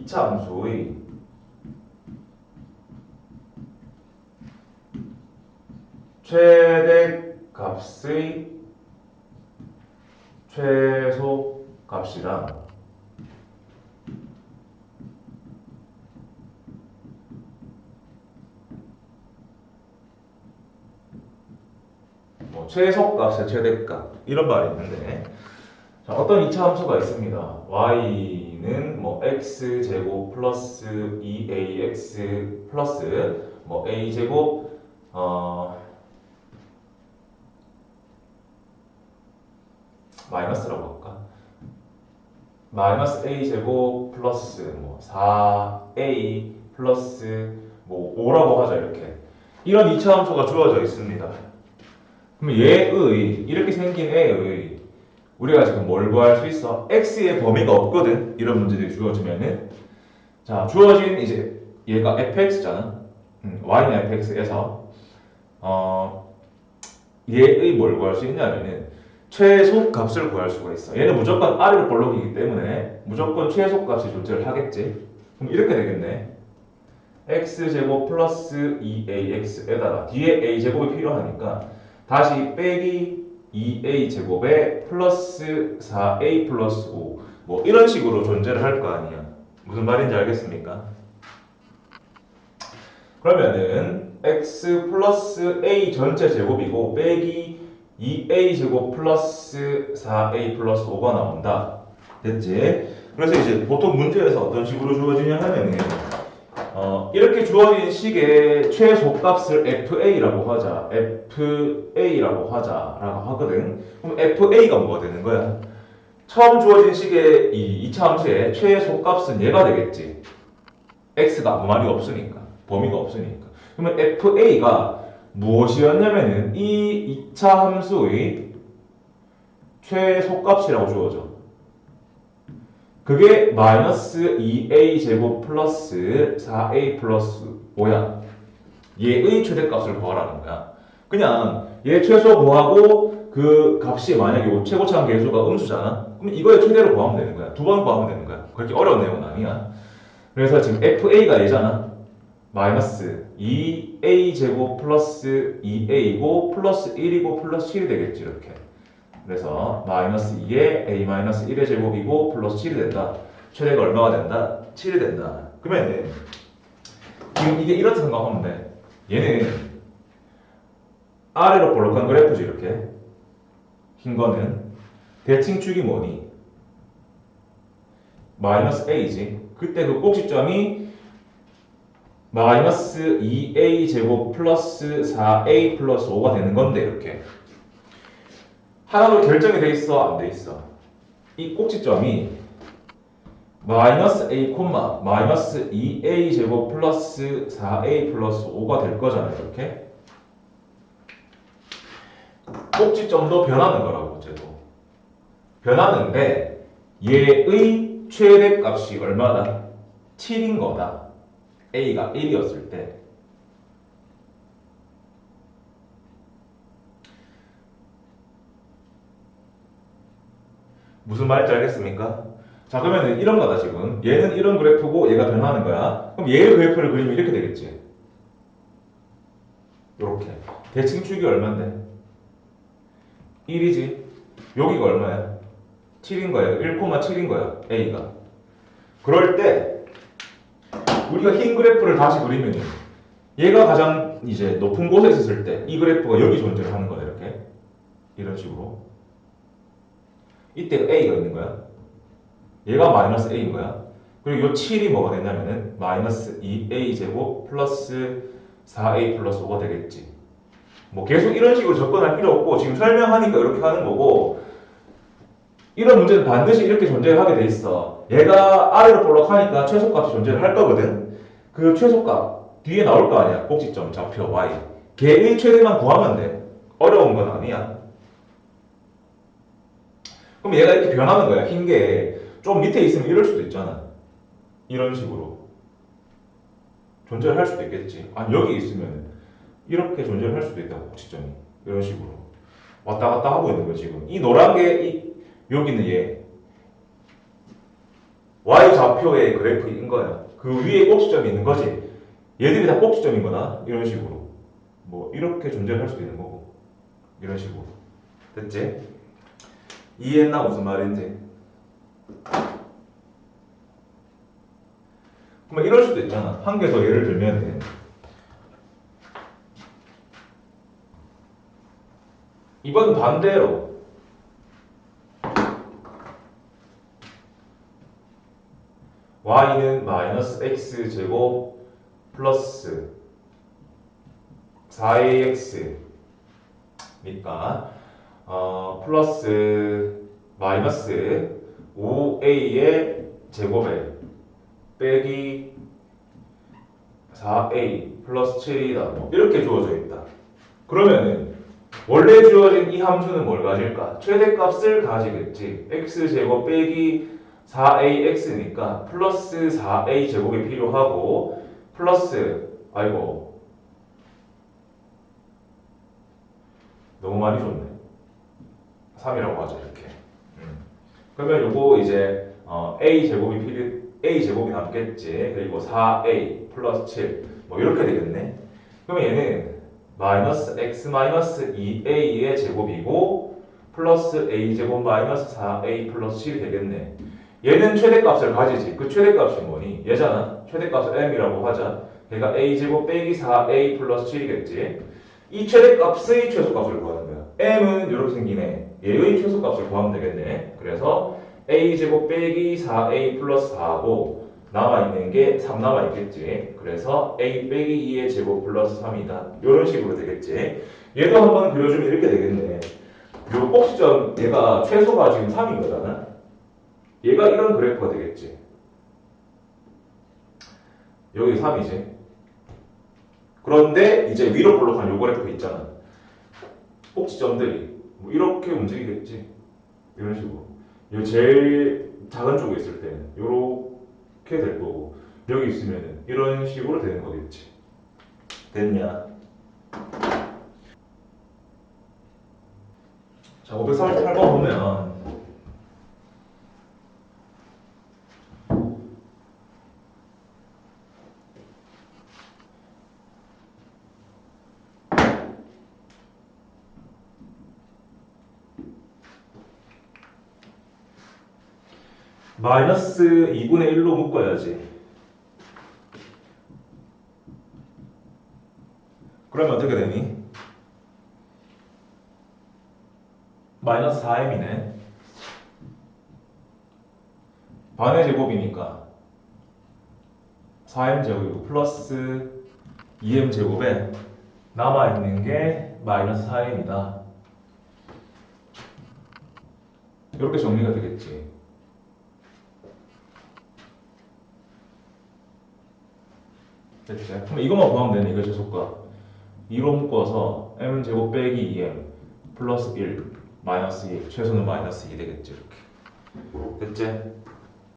2차 함수의 최대 값의 최소 값이랑 뭐 최소값의 최대값 이런 말이 있는데 자, 어떤 2차 함수가 있습니다. y 는 뭐 x 제곱 플러스 2ax 플러스 뭐 a 제곱 어 마이너스라고 할까? 마이너스 a 제곱 플러스 뭐 4a 플러스 뭐 5라고 하자 이렇게 이런 2차 함수가 주어져 있습니다. 그럼 얘의 이렇게 생긴 애의 우리가 지금 뭘 구할 수 있어? x의 범위가 없거든. 이런 문제들이 주어지면은 자 주어진 이제 얘가 fx잖아. 음, y는 fx에서 어 얘의 뭘 구할 수 있냐면은 최소 값을 구할 수가 있어. 얘는 무조건 아래로 볼록이기 때문에 무조건 최소 값이 존재를 하겠지. 그럼 이렇게 되겠네. x 제곱 플러스 2ax에다가 뒤에 a 제곱이 필요하니까 다시 빼기 2a 제곱에 플러스 4a 플러스 5. 뭐 이런 식으로 존재를 할 거 아니야. 무슨 말인지 알겠습니까? 그러면은 x 플러스 a 전체 제곱이고 빼기 2a 제곱 플러스 4a 플러스 5가 나온다. 됐지? 그래서 이제 보통 문제에서 어떤 식으로 주어지냐 하면은 어, 이렇게 주어진 식의 최소값을 FA라고 하자. FA라고 하자라고 하거든. 그럼 FA가 뭐가 되는 거야? 처음 주어진 식의 이 2차 함수의 최소값은 얘가 되겠지. X가 아무 말이 없으니까. 범위가 없으니까. 그러면 FA가 무엇이었냐면은 이 2차 함수의 최소값이라고 주어져. 그게 마이너스 2a 제곱 플러스 4a 플러스 5야. 얘의 최대값을 구하라는 거야. 그냥 얘 최소 구하고 그 값이 만약에 최고차항 계수가 음수잖아. 그럼 이거의 최대로 구하면 되는 거야. 두 번 구하면 되는 거야. 그렇게 어려운 내용은 아니야. 그래서 지금 fa가 얘잖아. 마이너스 2a 제곱 플러스 2a고 플러스 1이고 플러스 7이 되겠지 이렇게. 그래서 마이너스 2에 a 마이너스 1의 제곱이고 플러스 7이 된다. 최대가 얼마가 된다? 7이 된다. 그러면 지금 이게 이렇게 생각하면 돼. 얘는 아래로 볼록한 그래프지 이렇게. 흰 거는 대칭축이 뭐니? 마이너스 a지. 그때 그 꼭지점이 마이너스 2a 제곱 플러스 4a 플러스 5가 되는 건데 이렇게. 하나로 결정이 돼 있어 안 돼 있어? 이 꼭지점이 마이너스 a 콤마 마이너스 2a 제곱 플러스 4a 플러스 5가 될 거잖아요 이렇게? 꼭지점도 변하는 거라고 쟤도. 변하는데 얘의 최대값이 얼마다? 7인 거다. A가 1이었을 때 무슨 말인지 알겠습니까? 자 그러면 이런 거다 지금. 얘는 이런 그래프고 얘가 변하는 거야. 그럼 얘의 그래프를 그리면 이렇게 되겠지. 이렇게. 대칭 축이 얼만데? 1이지. 여기가 얼마야? 7인 거야. 1,7인 거야 A가. 그럴 때 우리가 흰 그래프를 다시 그리면 얘가 가장 이제 높은 곳에 있었을 때 이 그래프가 여기 존재를 하는 거야 이렇게. 이런 식으로 이때 a가 있는 거야. 얘가 마이너스 a인 거야. 그리고 요 7이 뭐가 되냐면은 마이너스 2a 제곱 플러스 4a 플러스 5가 되겠지. 뭐 계속 이런 식으로 접근할 필요 없고 지금 설명하니까 이렇게 하는 거고 이런 문제는 반드시 이렇게 존재를 하게 돼 있어. 얘가 아래로 볼록하니까 최소값이 존재를 할 거거든. 그 최소값 뒤에 나올 거 아니야. 꼭지점 좌표 y. 걔의 최대만 구하면 돼. 어려운 건 아니야. 그럼 얘가 이렇게 변하는 거야. 흰 게 좀 밑에 있으면 이럴 수도 있잖아. 이런 식으로. 존재를 할 수도 있겠지. 아니, 여기 있으면 이렇게 존재를 할 수도 있다고, 꼭지점이. 이런 식으로. 왔다 갔다 하고 있는 거야, 지금. 이 노란 게, 이, 여기는 얘. y 좌표의 그래프인 거야. 그 위에 꼭지점이 있는 거지. 얘들이 다 꼭지점인 거다. 이런 식으로. 뭐 이렇게 존재를 할 수도 있는 거고. 이런 식으로. 됐지? 이해했나 무슨 말인지? 그러면 이럴 수도 있잖아. 한 개 더 예를 들면 이건 반대로 y는 마이너스 x 제곱 플러스 4ax니까 어, 플러스 마이너스 5a의 제곱에 빼기 4a 플러스 7이다 뭐 이렇게 주어져 있다. 그러면은 원래 주어진 이 함수는 뭘 가질까? 최대값을 가지겠지. x제곱 빼기 4ax니까 플러스 4a 제곱이 필요하고 플러스 아이고 너무 많이 줬네 3이라고 하자 이렇게. 음. 그러면 요거 이제 어, a 제곱이 필요 a 제곱이 남겠지. 그리고 4a 플러스 7 뭐 이렇게 되겠네. 그러면 얘는 마이너스 x 마이너스 2a의 제곱이고 플러스 a 제곱 마이너스 4a 플러스 7이 되겠네. 얘는 최대값을 가지지. 그 최대값이 뭐니? 얘잖아. 최대값을 m이라고 하자. 그러니까 a 제곱 빼기 4a 플러스 7이겠지. 이 최대값의 최소값을 구하는 m은 이렇게 생기네. 얘의 최소값을 구하면 되겠네. 그래서 a 제곱 빼기 4a 플러스 4고 남아있는 게 3 남아있겠지. 그래서 a 빼기 2의 제곱 플러스 3이다. 이런 식으로 되겠지. 얘도 한번 그려주면 이렇게 되겠네. 요 꼭지점 얘가 최소가 지금 3인 거잖아. 얘가 이런 그래프가 되겠지. 여기 3이지. 그런데 이제 위로 볼록한 요 그래프 있잖아 꼭지점들이 뭐 이렇게 움직이겠지? 이런 식으로. 요 제일 작은 쪽에 있을 때는 요렇게 될 거고 여기 있으면은 이런 식으로 되는 거겠지. 됐냐? 자 538번 보면 마이너스 2분의 1로 묶어야지. 그러면 어떻게 되니? 마이너스 4m이네. 반의 제곱이니까 4m 제곱이고 플러스 2m 제곱에 남아있는 게 마이너스 4m이다. 이렇게 정리가 되겠지. 됐지? 그럼 이것만 구하면 되네 이거 최소가 2로 묶어서 m 제곱 빼기 2m 플러스 1 마이너스 2 최소는 마이너스 2 되겠지 이렇게 됐지?